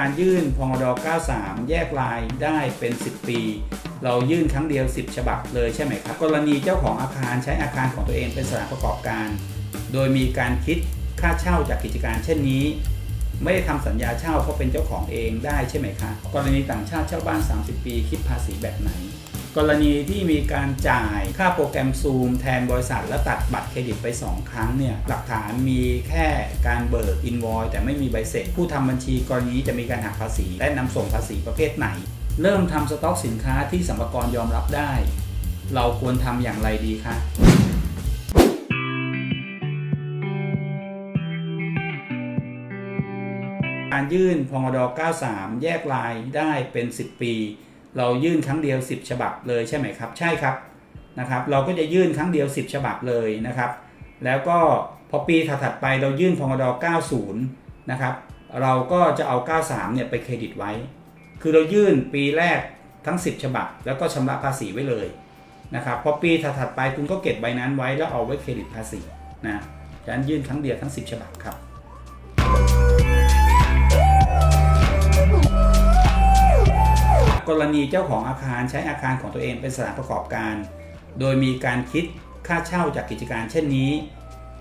การยื่นพงด93 แยกลายได้เป็น 10 ปี เรายื่นครั้งเดียว 10 ฉบับเลยใช่ไหมครับ กรณีเจ้าของอาคารใช้อาคารของตัวเองเป็นสถานประกอบการ โดยมีการคิดค่าเช่าจากกิจการเช่นนี้ ไม่ได้ทำสัญญาเช่าเพราะเป็นเจ้าของเองได้ใช่ไหมคะกรณีต่างชาติเช่าบ้าน 30 ปี คิดภาษีแบบไหน กรณีที่มีการจ่ายค่าโปรแกรมซูมแทนบริษัท และตัดบัตรเครดิตไป 2 ครั้งเนี่ยหลักฐานมีแค่การเบิกอินวอยแต่ไม่มีใบเสร็จ ผู้ทำบัญชีกรณีจะมีการหักภาษี และนำส่งภาษีประเภทไหน เริ่มทำสต็อกสินค้าที่สัมภากระยอมรับได้ เราควรทำอย่างไรดีคะการยื่นพงด 93 แยกลายได้เป็น 10 ปี เรายื่นครั้งเดียว 10 ฉบับเลยใช่ไหมครับ ใช่ครับนะครับ เราก็จะยื่นครั้งเดียว 10 ฉบับเลยนะครับ แล้วก็พอปีถัดไปเรายื่นพงด90 นะครับ เราก็จะเอา 93 เนี่ยไปเครดิตไว้ คือเรายื่นปีแรกทั้ง 10 ฉบับ แล้วก็ชำระภาษีไว้เลยนะครับพอปีถัดไปคุณก็เก็บใบนั้นไว้แล้วเอาไว้เครดิตภาษีนะฉะนั้นยื่นครั้งเดียวทั้ง 10 ฉบับครับ กรณีเจ้าของอาคารใช้อาคารของตัวเองเป็นสถานประกอบการ โดยมีการคิดค่าเช่าจากกิจการเช่นนี้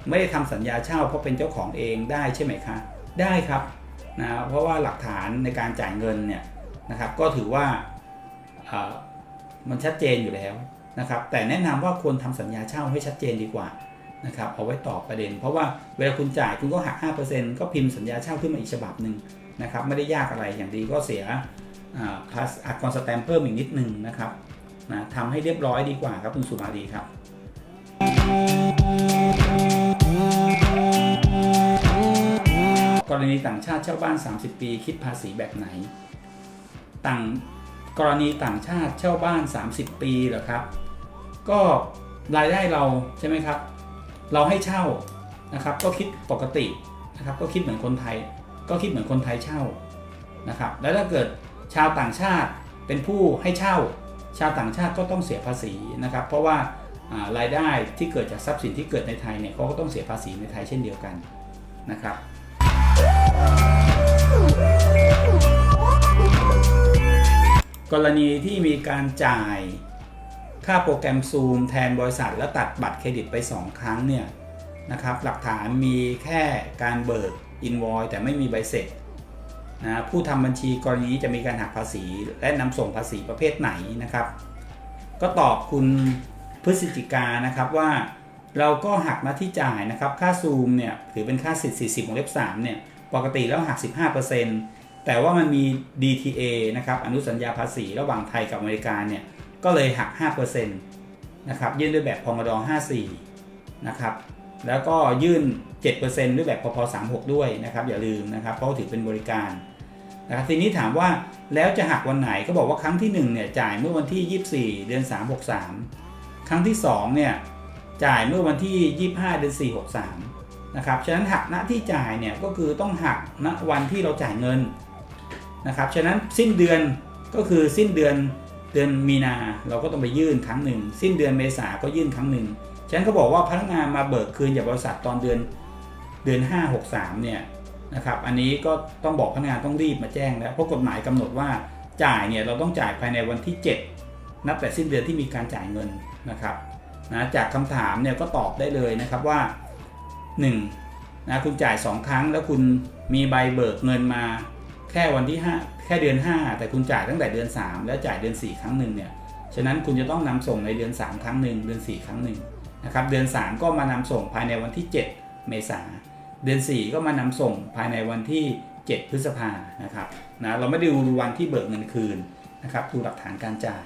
ไม่ได้ทำสัญญาเช่าเพราะเป็นเจ้าของเองได้ใช่ไหมคะ ได้ครับนะเพราะว่าหลักฐานในการจ่ายเงินเนี่ยนะครับก็ถือว่ามันชัดเจนอยู่แล้วนะครับแต่แนะนำว่าควรทำสัญญาเช่าให้ชัดเจนดีกว่านะครับเอาไว้ตอบประเด็น เพราะว่าเวลาคุณจ่ายคุณก็หัก5%ก็พิมพ์สัญญาเช่าขึ้นมาอีกฉบับหนึ่งนะครับไม่ได้ยากอะไรอย่างดีก็เสีย พลัสอักรสแตมเพิ่มอีกนิดนึงนะครับนะทำให้เรียบร้อยดีกว่าครับคุณสุมาลีครับกรณีต่างชาติเช่าบ้าน 30 ปี คิดภาษีแบบไหน ต่างกรณีต่างชาติเช่าบ้าน 30 ปีเหรอครับ ก็รายได้เราใช่ไหมครับ เราให้เช่านะครับก็คิดปกตินะครับก็คิดเหมือนคนไทย ก็คิดเหมือนคนไทยเช่านะครับ แล้วถ้าเกิด ชาวต่างชาติเป็นผู้ให้เช่า ชาวต่างชาติก็ต้องเสียภาษีนะครับ เพราะว่ารายได้ที่เกิดจากทรัพย์สินที่เกิดในไทยเนี่ยเขาก็ต้องเสียภาษีในไทยเช่นเดียวกันนะครับกรณีที่มีการจ่ายค่าโปรแกรมซูมแทนบริษัท และตัดบัตรเครดิตไป 2 ครั้งเนี่ยนะครับหลักฐานมีแค่การเบิกอินวอยแต่ไม่มีใบเสร็จ นะผู้ทำบัญชีกรณีนี้จะมีการหักภาษี และนำส่งภาษีประเภทไหนนะครับ ก็ตอบคุณพฤศจิกานะครับว่าเราก็หักหน้าที่จ่ายนะครับ ค่าซูมเนี่ยถือเป็นค่าสิทธิ์40วงเล็บ3เนี่ยปกติแล้วหัก 15%แต่ว่ามันมี DTA นะครับอนุสัญญาภาษีระหว่างไทยกับอเมริกาเนี่ยก็เลยหัก 5%นะครับยื่นด้วยแบบพมด54นะครับ แล้วก็ยื่น 7%ด้วยแบบพพ36 ด้วยนะครับ อย่าลืมนะครับ เพราะถือเป็นบริการนะครับทีนี้ถามว่าแล้วจะหักวันไหนก็บอกว่าครั้งที่1เนี่ยจ่ายเมื่อวันที่ 24 เดือน 3 63 ครั้งที่2เนี่ยจ่ายเมื่อวันที่ 25 เดือน 4 63 นะครับ ฉะนั้นหักณที่จ่ายเนี่ยก็คือต้องหักณวันที่เราจ่ายเงินนะครับ ฉะนั้นสิ้นเดือนก็คือสิ้นเดือนเดือนมีนาเราก็ต้องไปยื่นครั้งหนึ่ง สิ้นเดือนเมษาก็ยื่นครั้งหนึ่ง ฉันเขาบอกว่าพนักงานมาเบิกคืนจากบริษัทตอนเดือนเดือน 5 6 3 เนี่ยนะครับอันนี้ก็ต้องบอกพนักงานต้องรีบมาแจ้งแล้วเพราะกฎหมายกำหนดว่าจ่ายเนี่ยเราต้องจ่ายภายในวันที่ 7 นับแต่สิ้นเดือนที่มีการจ่ายเงินนะครับนะจากคำถามเนี่ยก็ตอบได้เลยนะครับว่า 1 นะคุณจ่าย 2 ครั้ง แล้วคุณมีใบเบิกเงินมาแค่วันที่ 5 แค่เดือน 5 แต่คุณจ่ายตั้งแต่เดือน 3 แล้วจ่ายเดือน 4 ครั้งหนึ่งเนี่ยฉะนั้นคุณจะต้องนำส่งในเดือน 3 ครั้งหนึ่งเดือน 4 ครั้งหนึ่ง นะครับเดือน 3 ก็มานำส่งภายในวันที่ 7 เมษาเดือน 4 ก็มานำส่งภายในวันที่ 7 พฤษภานะครับนะเราไม่ได้ดูวันที่เบิกเงินคืนนะครับดูหลักฐานการจ่าย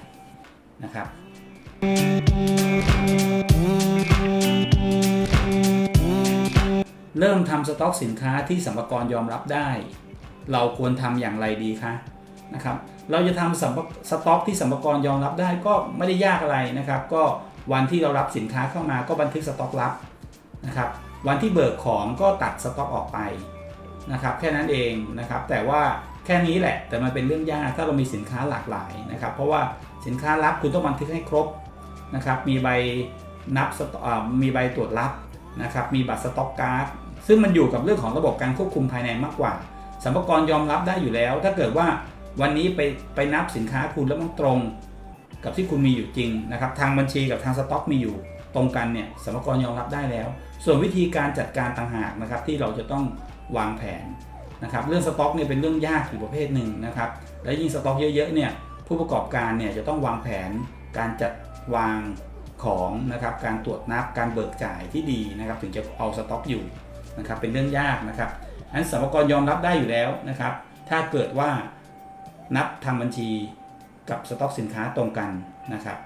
นะครับเริ่มทำสต็อกสินค้าที่สัมภากรยอมรับได้ เราควรทำอย่างไรดีคะนะครับ เราจะทำสต็อกที่สัมภากรยอมรับได้ก็ไม่ได้ยากอะไรนะครับ ก็ วันที่เรารับสินค้าเข้ามาก็บันทึกสต็อกรับนะครับ วันที่เบิกของก็ตัดสต็อกออกไปนะครับ แค่นั้นเองนะครับ แต่ว่าแค่นี้แหละ แต่มันเป็นเรื่องยากถ้าเรามีสินค้าหลากหลายนะครับ เพราะว่าสินค้ารับคุณต้องบันทึกให้ครบนะครับ มีใบนับมีใบตรวจรับนะครับ มีบัตรสต็อกการ์ดซึ่งมันอยู่กับเรื่องของระบบการควบคุมภายในมากกว่าสัมภาระยอมรับได้อยู่แล้ว ถ้าเกิดว่าวันนี้ไปไปนับสินค้าคุณแล้วมันตรง กับที่คุณมีอยู่จริงนะครับทางบัญชีกับทางสต็อกมีอยู่ตรงกันเนี่ยสัมภากระยอมรับได้แล้ว ส่วนวิธีการจัดการต่างหากนะครับที่เราจะต้องวางแผนนะครับเรื่องสต็อกเนี่ยเป็นเรื่องยากอยู่ประเภทหนึ่งนะครับและยิ่งสต็อกเยอะๆเนี่ยผู้ประกอบการเนี่ยจะต้องวางแผนการจัดวางของนะครับการตรวจนับการเบิกจ่ายที่ดีนะครับถึงจะเอาสต็อกอยู่นะครับเป็นเรื่องยากนะครับอันสัมภากระยอมรับได้อยู่แล้วนะครับถ้าเกิดว่านับทางบัญชี กับสต็อกสินค้าตรงกันนะครับ